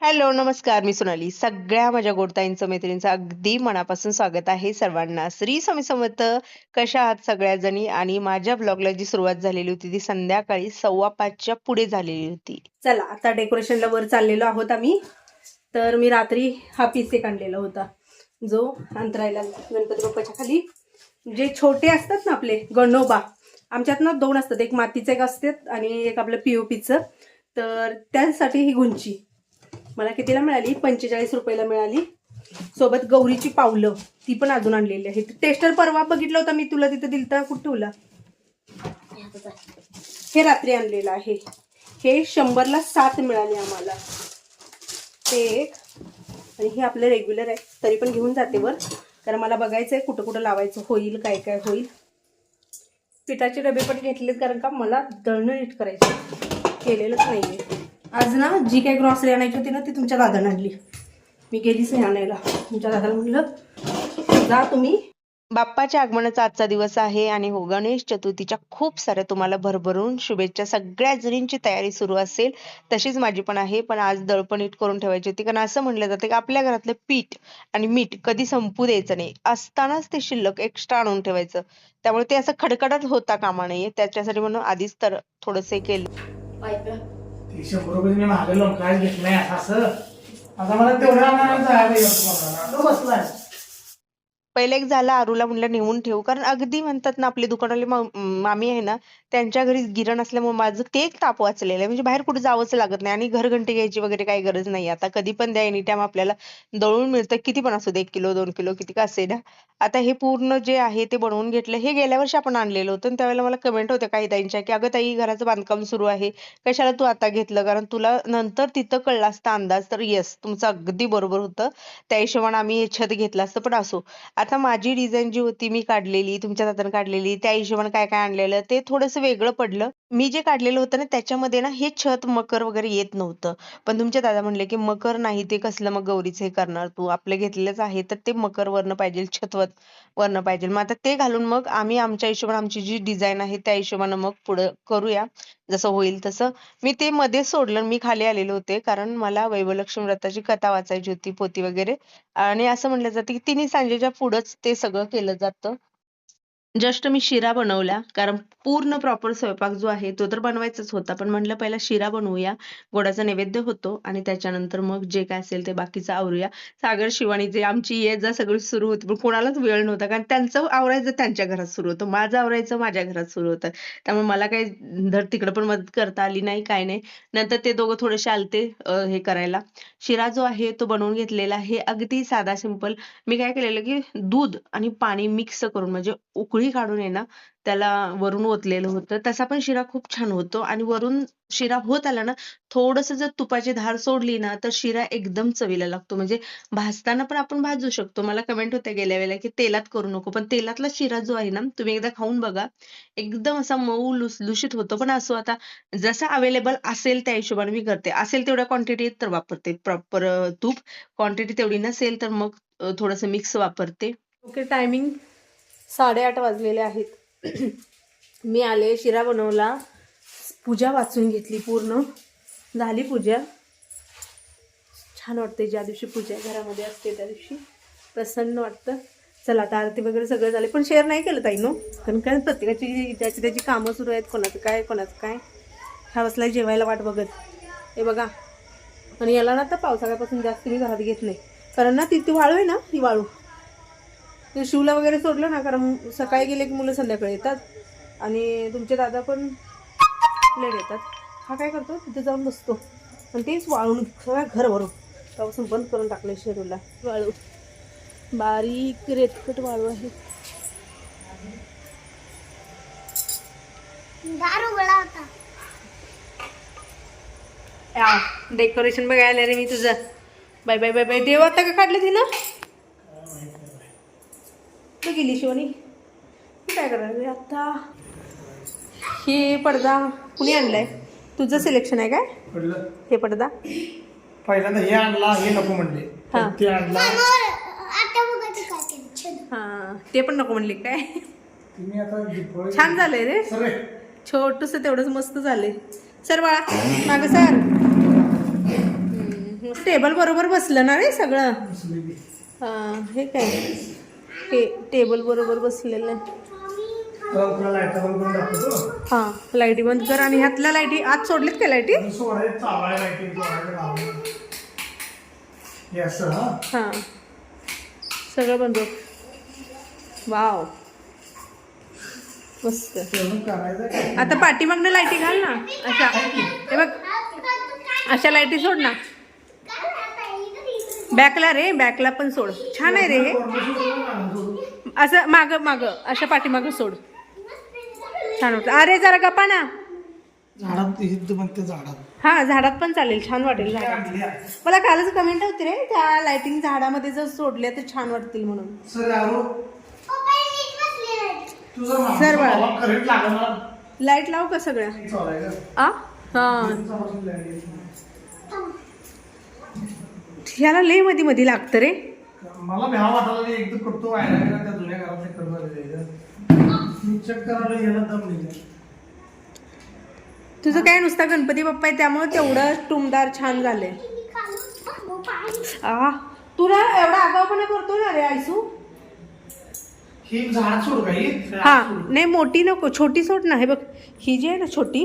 Hello, नमस्कार. मी सोनाली. सगळ्या माझ्या गोडताईंचं, मैत्रिणींचं अगदी मनापासून स्वागत आहे सर्वांना. श्री स्वामी समर्थ. कशा आहात सगळ्याजणी? आणि माझ्या ब्लॉगला जी सुरुवात झालेली होती ती संध्याकाळी 5:15च्या पुढे झालेली होती. चला आता डेकोरेशनला वर चाललेलो आहोत आम्ही तर मी रात्री हा पिसे काढलेला होता जो अंतरायला गणपती बाप्पाच्या खाली जे छोटे असतात ना आपले गणोबा आमच्यात ना दोन असतात एक मातीचं एक असतात आणि एक आपलं पीओपीचं तर त्यासाठी ही गुंची मला कितीला मिळाली? पंचेचाळीस रुपयाला मिळाली. सोबत गौरीची पावलं ती पण अजून आणलेली आहे टेस्टर परवा बघितलं होतं मी तुला तिथं दिलता कुठं ठेवला? हे रात्री आणलेलं आहे. हे शंभरला सात मिळाले आम्हाला. ते एक आणि हे आपलं रेग्युलर आहे तरी पण घेऊन जाते वर. कारण मला बघायचं आहे कुठं कुठं लावायचं होईल काय काय होईल. पिठाचे डबे पण घेतलेत कारण का मला दळणं नीट करायचं केलेलंच नाही आहे आज ना जी काही ग्रॉसरी आणायची होती ना ती तुमच्या दादाने आणली. मी गेलीच नाही आणायला. तुमच्या दादाला म्हटलं जा तुम्ही. बाप्पाच्या आगमनाचा आजचा दिवस आहे आणि हो गणेश चतुर्थीच्या खूप साऱ्या तुम्हाला भरभरून शुभेच्छा. सगळ्या जणींची तयारी सुरू असेल तशीच माझी पण आहे पण आज दळपण नीट करून ठेवायची होती. कारण असं म्हणलं जातं की आपल्या घरातलं पीठ आणि मीठ कधी संपू द्यायचं नाही. असतानाच ते शिल्लक एक्स्ट्रा आणून ठेवायचं. त्यामुळे ते असं खडखडत होता कामा नये. त्याच्यासाठी म्हणून आधीच तर थोडंसं केलं. ते शंभर रुपये मी मागे काय घेतलं असं असं. आता मला तेवढं आणायला जायला येतं तुम्हाला. तो बसलाय. पहिले एक झालं आरूला म्हणलं नेऊन ठेवू. कारण अगदी म्हणतात ना आपले दुकानवाले मामी आहे ना त्यांच्या घरी गिरण असल्यामुळे माझं ते एक ताप वाचलेलं आहे. म्हणजे बाहेर कुठे जावंच लागत नाही आणि घरघंटी घ्यायची वगैरे काही गरज नाही. आता कधी पण द्या एनी टाइम आपल्याला दळून मिळतं. किती पण असू दे एक किलो दोन किलो किती का असे ना आता हे पूर्ण जे आहे ते बनवून घेतलं हे गेल्या वर्षी आपण आणलेलं होतं. आणि त्यावेळेला मला कमेंट होत्या काही ताईंच्या की अगं ताई घराचं बांधकाम सुरू आहे. कशाला तू आता घेतलं? कारण तुला नंतर तिथं कळला असता अंदाज तर येस तुमचं अगदी बरोबर होतं. त्या हिशोबाने आम्ही हे छत घेतलं असतं पण असो. आता माझी डिझाईन जी होती मी काढलेली तुमच्या दादानं काढलेली त्या हिशोबाने काय काय आणलेलं ते थोडंसं वेगळं पडलं. मी जे काढलेलं होतं ना त्याच्यामध्ये ना हे छत मकर वगैरे येत नव्हतं. पण तुमच्या दादा म्हणले की मकर नाही ते कसलं मग गौरीचं हे करणार तू? आपलं घेतलेलंच आहे तर ते मकर वरनं पाहिजे छत वरनं पाहिजे. मग आता ते घालून मग आम्ही आमच्या हिशोबाने आमची जी डिझाईन आहे त्या हिशोबाने मग पुढे करूया. जसं होईल तसं. मी ते मध्ये सोडलं मी खाली आलेले होते कारण मला वैभवलक्ष्मी व्रताची कथा वाचायची होती पोथी वगैरे. आणि असं म्हणलं जातं की तिन्ही सांजेच्या पुढंच ते सगळं केलं जातं. जस्ट मी शिरा बनवला कारण पूर्ण प्रॉपर स्वयंपाक जो आहे तो तर बनवायचाच होता. पण म्हणलं पहिला शिरा बनवूया गोडाचा नैवेद्य होतो आणि त्याच्यानंतर मग जे काय असेल ते बाकीचं आवरूया. सागर शिवानी जे आमची ये जा सगळी सुरू होती पण कोणालाच वेळ नव्हता कारण त्यांचं आवरायचं त्यांच्या घरात सुरू होतं. माझं आवरायचं माझ्या घरात सुरू होतं. त्यामुळे मला काही धड तिकडं पण मदत करता आली नाही काय नाही. नंतर ते दोघं थोडेसे आलते हे करायला. शिरा जो आहे तो बनवून घेतलेला आहे. अगदी साधा सिंपल मी काय केलेलं की दूध आणि पाणी मिक्स करून म्हणजे उकळी काढून आहे ना त्याला वरून ओतलेलं होतं. तसा पण शिरा खूप छान होतो. आणि वरून शिरा होत आला ना थोडस जर तुपाची धार सोडली ना तर शिरा एकदम चवीला लागतो. म्हणजे भाजताना पण आपण भाजू शकतो. मला कमेंट होत्या गेल्या वेळेला की तेलात करू नको. पण तेलातला शिरा जो आहे ना तुम्ही एकदा खाऊन बघा. एकदम असा मऊ लुसलुशीत होतो. पण असो आता जसा अवेलेबल असेल त्या हिशोबाने मी करते. असेल तेवढ्या क्वांटिटीत तर वापरते. प्रॉपर तूप क्वांटिटी तेवढी नसेल तर मग अं, थोडंसं मिक्स वापरते. ओके टायमिंग साडेआठ वाजलेले आहेत. मी आले शिरा बनवला पूजा वाचून घेतली पूर्ण. झाली पूजा. छान वाटते ज्या दिवशी पूजा घरामध्ये असते त्या दिवशी. प्रसन्न वाटतं. चला आता आरती वगैरे सगळं झाले. पण शेअर नाही केलं ताई नो कारण काय प्रत्येकाची ज्याची त्याची कामं सुरू आहेत कोणाचं काय कोणाचं काय. ह्या बसला जेवायला वाट बघत. हे बघा. आणि याला ना आता पावसाळ्यापासून जास्त मी घरात घेत नाही. कारण ना ती ती वाळू आहे ना ती वाळू. ते शिवला वगैरे सोडलं ना कारण सकाळी गेले की मुलं संध्याकाळी येतात. आणि तुमचे दादा पण लेट येतात. हा काय करतो? तिथे जाऊन बसतो. आणि तेच वाळून सगळ्या घर भरून तेव्हापासून बंद करून टाकले शेरूला. वाळू. बारीक रेतकट वाळू आहे. डेकोरेशन बघायला रे मी तुझं. Bye bye bye bye. देव आता का काढलं तिनं? तू गेली शिवनी? मी काय करायला आता हे पडदा कुणी आणलाय? तुझं सिलेक्शन आहे काय? पडलं. हे पडदा? पहिल्यांदा हे आणला हे नको म्हणले. हा. ते आणला. हा ते पण नको म्हणले काय? तुम्ही आता दिपवळी- छान झालंय रे. सरे छोटस तेवढंच मस्त झालंय. सर बाळा माग सर. टेबल बरोबर बसलं ना रे सगळं. हा, हे काय? हे टेबल बरोबर बसलेलं आहे हा लाईटी बंद कर आणि ह्यातल्या लाईटी आज सोडलीत का लाईटी हे. सगळं बंद. वाव मस्त? आता पाठीमागनं लाईटी घाल ना. अशा. हे बघ. अशा लाईटी सोड ना. बॅकला रे बॅकला पण सोड. छान आहे रे हे. असं माग माग अशा पाठीमाग सोड. छान होतं अरे जरा गप्पा ना. झाडात हिंदू म्हणते झाडात. हा झाडात पण चालेल. छान वाटेल झाडात. मला कालच कमेंट होती रे त्या लाइटिंग झाडामध्ये जर सोडल्या तर छान वाटतील म्हणून. सर बाळा. लागणार लाइट लाव का सगळ्या? चालायचं आ? हा. ह्याला लयमध्ये मध्ये लागतं रे. मला भ्याव वाटायला लागलं, एकदम करतो वायरा त्या जुन्या घरात करत आलेलं मी चेक करायला गेला दम नाही तुझं काय नुसता गणपती बाप्पा आहे त्यामुळे तेवढं टुमदार छान झालंय आ तुला एवढा आगावपणा करतो ना रे आयसू ही झाड सोड काही हा नाही मोठी नको छोटी सोड ना हे बघ ही जी आहे ना छोटी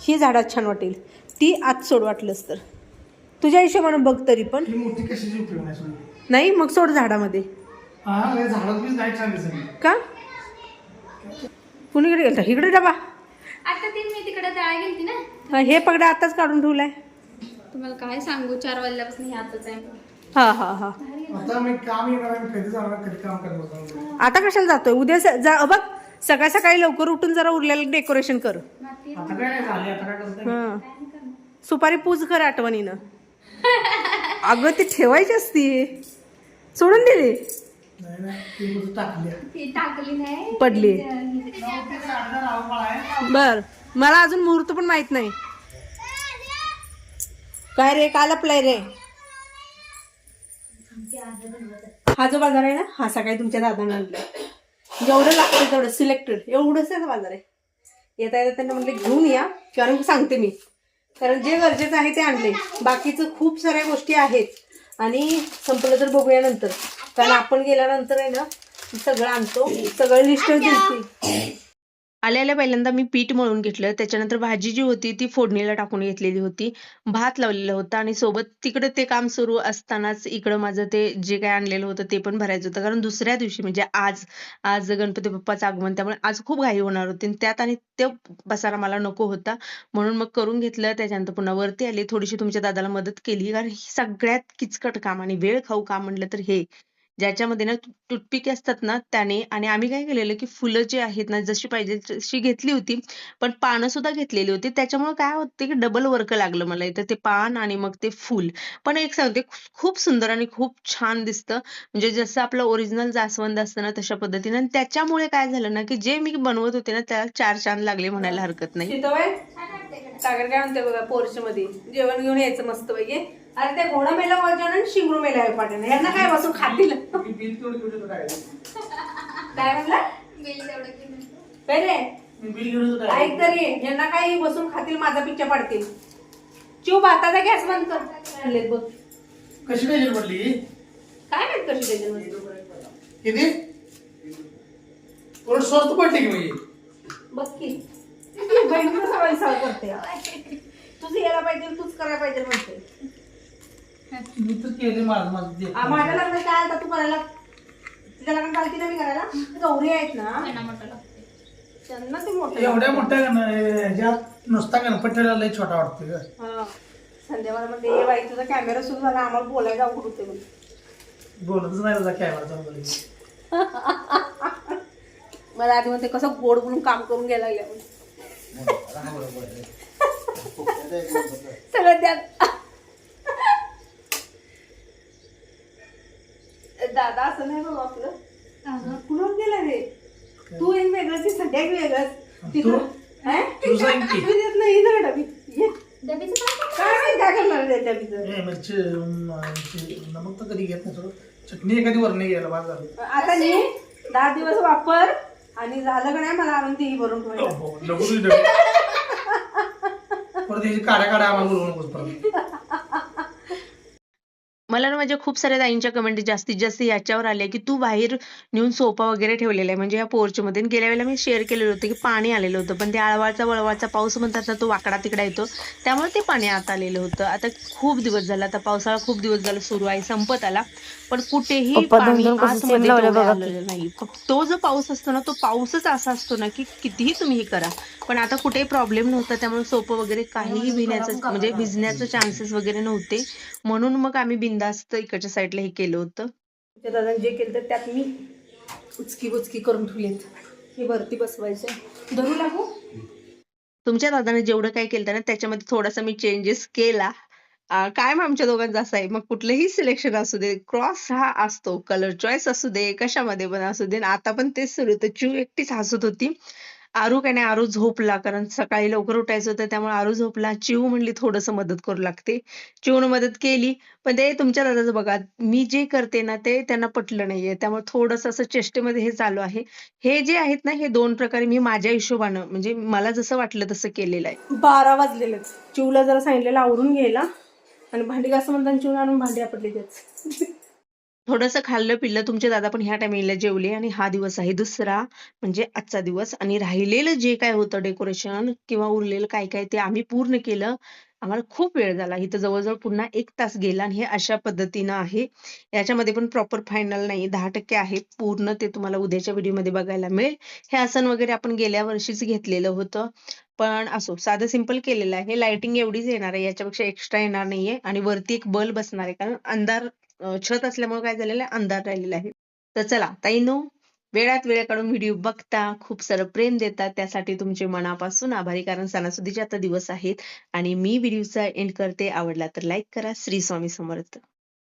ही झाडात छान वाटेल. ती आत सोड वाटलंस तर. तुझ्या हिशोबानं बघ तरी पण. ही मोठी कशाची उपयोग नाही सोड. नाही मग सोड झाडामध्ये. का? कुणीकडे गेलता? इकडे डबा. आता ती मी तिकडे तळा गेलती ना. हा, हे पगडा आताच काढून ठेवलाय. तुम्हाला काय सांगू? चार वाजल्यापासून हे आताच आहे. हा हा हा. आता कशाला जातोय? उद्या स- जा बघ सकाळ सकाळी लवकर उठून जरा उरलेलं डेकोरेशन कर. आता काय नाही झाले आता काय करताय? हा. सुपारी पूज कर आठवणीनं. अगं ती ठेवायची असती. सोडून दिली? नाही नाही ती मुलं टाकली. आहे. ती टाकली नाही. पडली. आहे. बर. मला अजून मुहूर्त पण माहीत नाही. काय रे काल आपलाय रे? हा जो बाजार आहे ना हा सकाळी तुमच्या दादाने आणला जेवढं लागतं तेवढं सिलेक्टेड एवढंच बाजार आहे. येता येता त्यांना म्हणले घेऊन या कारण सांगते मी. कारण जे गरजेचं आहे ते आणले. बाकीचं खूप साऱ्या गोष्टी आहेत. आणि संपलं तर बघूया नंतर. कारण आपण गेल्यानंतर आहे ना सगळं आणतो सगळं लिस्ट दिसते आल्याला पहिल्यांदा मी पीठ मळून घेतलं. त्याच्यानंतर भाजी जी होती ती फोडणीला टाकून घेतलेली होती. भात लावलेला होता आणि सोबत तिकडे ते काम सुरू असतानाच इकडं माझं ते जे काय आणलेलं होतं ते पण भरायचं होतं. कारण दुसऱ्या दिवशी म्हणजे आज आज गणपती बाप्पाचं आगमन त्यामुळे आज खूप घाई होणार होती. आणि त्यात आणि ते पसारा मला नको होता. म्हणून मग करून घेतलं. त्याच्यानंतर पुन्हा वरती आली. थोडीशी तुमच्या दादाला मदत केली. कारण सगळ्यात किचकट काम आणि वेळ खाऊ काम म्हणलं तर हे. ज्याच्यामध्ये ना तुटपिके असतात ना त्याने आणि आम्ही काय केलेलं की फुलं जी आहेत ना जशी पाहिजे तशी घेतली होती पण पानं सुद्धा घेतलेली होती. त्याच्यामुळे काय होते की डबल वर्क लागलं मला इथं. ते पान आणि मग ते फुल. पण एक सांगते खूप सुंदर आणि खूप छान दिसतं. म्हणजे जसं आपलं ओरिजिनल जास्वंद असतं ना तशा पद्धतीने. आणि त्याच्यामुळे काय झालं ना की जे मी बनवत होते ना त्याला चार चांद लागले म्हणायला हरकत नाही. सागर काय म्हणते बघा पोर्च मध्ये जेवण घेऊन यायचं मस्त पैकी. अरे त्या घोडा मेला वाजवण आणि शिंगरू मेला पाठवणं यांना काय बसून खातील? काय म्हणला? पहिले ऐक तरी यांना काही बसून खातील माझा पिच्चा पाडतील. चिव भाताचा गॅस बंद कर. बघ. कशी पाहिजे पडली काय माहीत कशी त्याच्यामध्ये किती? थोडं स्वस्त पडली की म्हणजे बघ की. बहिणीला सवय सवय करते तुझं यायला पाहिजे तूच करायला पाहिजे म्हणते. मी तर केले माझं माझं ते आ, माझ्या लग्नात काय आलं तू करायला? तुझ्या लग्नात चालती ना मी करायला? गौरी आहेत ना? त्यांना मोठं लागते त्यांना ते मोठं एवढ्या मोठ्या गण- ह्याच्यात नुसता गणपतीला लय छोटा वाटतोय ग. हा. संध्याकाळ म्हणते ये बाई तुझा कॅमेरा सुरू झाला आम्हाला बोलायला अवघड होते म्हणे बोलतच नाही कॅमेरा चालू मला आधी म्हणते कसं गोड बोलून काम करून घ्यायला लागल्या म्हणे. सगळं त्यात. दादा असं नाही बाबा आपलं. कुणाला गेला रे? तू एक वेगळंच ती सध्या एक वेगळंच. ती- तू? हा? तू सांग की. तू देत नाही इथं डबी ये. डबीचं काय काय माहीत काय करणार आहे त्या डबीचं हे मिरची अं, मिरची, नमक तर कधी घेत नाही थोडं चटणी एखादी वरणे घ्यायला बाद झालं. आता नी दहा दिवस वापर आणि झालं का नाही मला आणून ती भरून ठेवायला. हो, नको तुझी डबी. परत याची काड्या काड्या आम्हाला बोलवू नकोस परत. मला ना माझ्या खूप साऱ्या ताईंच्या कमेंट जास्तीत जास्त याच्यावर आल्या की तू बाहेर नेऊन सोफा वगैरे ठेवलेला आहे. म्हणजे या porch मध्ये आणि गेल्या वेळेला मी शेअर केलेलं होतं की पाणी आलेलं होतं. पण ते आळवाचा वळवाचा पाऊस म्हणतात ना तो वाकडा तिकडा येतो. त्यामुळे ते पाणी आत आलेलं होतं. आता खूप दिवस झाला आता पावसाळा खूप दिवस झाला सुरू आहे संपत आला. पण कुठेही पाणी आतमध्ये आलेलं नाही. तो जो पाऊस असतो ना तो पाऊसच असा असतो ना की कितीही तुम्ही हे करा. पण आता कुठेही प्रॉब्लेम नव्हता त्यामुळे सोपं वगैरे काहीही भिण्याचं म्हणजे भिजण्याचं चान्सेस वगैरे नव्हते. म्हणून मग आम्ही बिंदास्त इकडच्या साईडला हे केलं होतं. तुमच्या दादाने जे केलं तर त्यात मी उचकी उचकी करून ठेवलेत. हे वरती बसवायचं धरू लागू? तुमच्या दादाने जेवढं काही केलं ना त्याच्यामध्ये थोडासा मी चेंजेस केला. अं, कायम आमच्या दोघांचं असं आहे? मग कुठलंही सिलेक्शन असू दे क्रॉस हा असतो कलर चॉईस असू दे कशामध्ये पण असू दे. आता पण तेच सुरू होतं. चिव एकटीच हसत होती. आरू काय नाही आरू झोपला कारण सकाळी लवकर उठायचं होतं त्यामुळे आरू झोपला. चिव म्हणली थोडंसं मदत करू लागते. चिवून मदत केली. पण ते तुमच्या दादाचं बघा मी जे करते ना ते त्यांना पटलं नाहीये. त्यामुळे थोडस असं चेष्टेमध्ये हे चालू आहे. हे जे आहेत ना हे दोन प्रकारे मी माझ्या हिशोबानं म्हणजे मला जसं वाटलं तसं केलेलं आहे. बारा वाजलेलंच चिवला जरा सांगितलेलं आवरून घ्यायला. आणि भांडी कसं म्हणतात चिवून आणून भांडी आपटली त्याच थोडंसं खाल्लं पिल्लं तुमचे दादा पण ह्या टायमिंगला जेवले आणि हा दिवस आहे दुसरा म्हणजे आजचा दिवस. आणि राहिलेलं जे काय होतं डेकोरेशन किंवा उरलेलं काय काय ते आम्ही पूर्ण केलं आम्हाला खूप वेळ झाला. इथं जवळजवळ पुन्हा एक तास गेला आणि हे अशा पद्धतीनं आहे. याच्यामध्ये पण प्रॉपर फायनल नाही दहा टक्के आहे. पूर्ण ते तुम्हाला उद्याच्या व्हिडिओमध्ये बघायला मिळेल. हे आसन वगैरे आपण गेल्या वर्षीच घेतलेलं होतं. पण असो साधं सिंपल केलेलं आहे. लाइटिंग एवढीच येणार आहे. याच्यापेक्षा एक्स्ट्रा येणार नाहीये. आणि वरती एक बल्ब बसणार आहे. कारण अंधार छत असल्यामुळे काय झालेलं आहे? अंधार राहिलेला आहे. तर चला ताईनो वेळात वेळ काढून व्हिडिओ बघता खूप सारं प्रेम देतात त्यासाठी तुमचे मनापासून आभारी कारण सणासुदीचे आता दिवस आहेत आणि मी व्हिडिओचा एंड करते. आवडला तर लाईक करा. श्री स्वामी समर्थ.